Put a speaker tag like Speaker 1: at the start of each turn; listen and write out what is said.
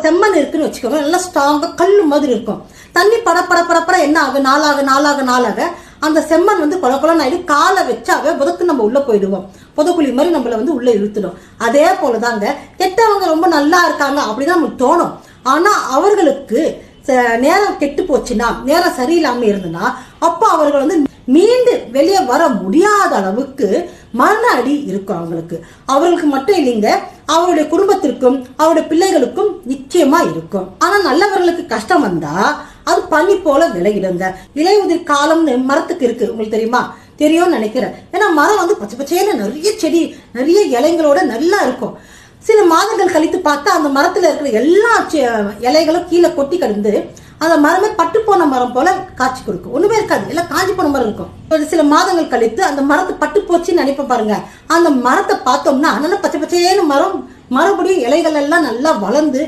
Speaker 1: செம்மண் இருக்குன்னு வச்சுக்கோங்க. நல்லா ஸ்ட்ராங்காக கல்லு மாதிரி இருக்கும். தண்ணி பட பட பட என்ன ஆகும் நாளாக நாளாக நாளாக அந்த செம்மண் வந்து கொல கொலன்னு ஆயிடும் காலை வச்சாவே புதக்கு நம்ம உள்ளே போயிடுவோம். புதக்குழி மாதிரி நம்மளை வந்து உள்ளே இழுத்துடும். அதே போலதாங்க கெட்டவங்க ரொம்ப நல்லா இருக்காங்க அப்படிதான் நமக்கு தோணும். ஆனால் அவர்களுக்கு ச- நேரம் கெட்டு போச்சுன்னா நேரம் சரியில்லாமல் இருந்ததுன்னா அப்போ அவர்கள் வந்து மீண்டு வெளியே வர முடியாத அளவுக்கு மரண அடி இருக்கும் அவங்களுக்கு. அவர்களுக்கு மட்டும் இல்லைங்க அவருடைய குடும்பத்திற்கும் அவருடைய பிள்ளைகளுக்கும் நிச்சயமா இருக்கும். ஆனா நல்லவர்களுக்கு கஷ்டம் வந்தா அது பனி போல விளையிடுங்க. இலையுதிர் காலம்னு மரத்துக்கு இருக்கு உங்களுக்கு தெரியுமா? தெரியும்னு நினைக்கிறேன். ஏன்னா மரம் வந்து பச்சை பச்சையான நிறைய செடி நிறைய இலைங்களோட நல்லா இருக்கும். சில மாதங்கள் கழித்து பார்த்தா அந்த மரத்துல இருக்கிற எல்லா செ- இலைகளும் கீழே கொட்டி கிடந்து அந்த மரமே பட்டு போன மரம் போல காட்சி கொடுக்கும். ஒண்ணுமே இருக்காது. எல்லாம் காஞ்சி போன மரம் இருக்கும். ஒரு சில மாதங்கள் கழித்து அந்த மரத்தை பட்டு போச்சுன்னு நினைப்போம் பாருங்க. அந்த மரத்தை பார்த்தோம்னா நல்லா பச்சை பச்சையேன்னு மரம் மறுபடியும் இலைகள் எல்லாம் நல்லா வளர்ந்து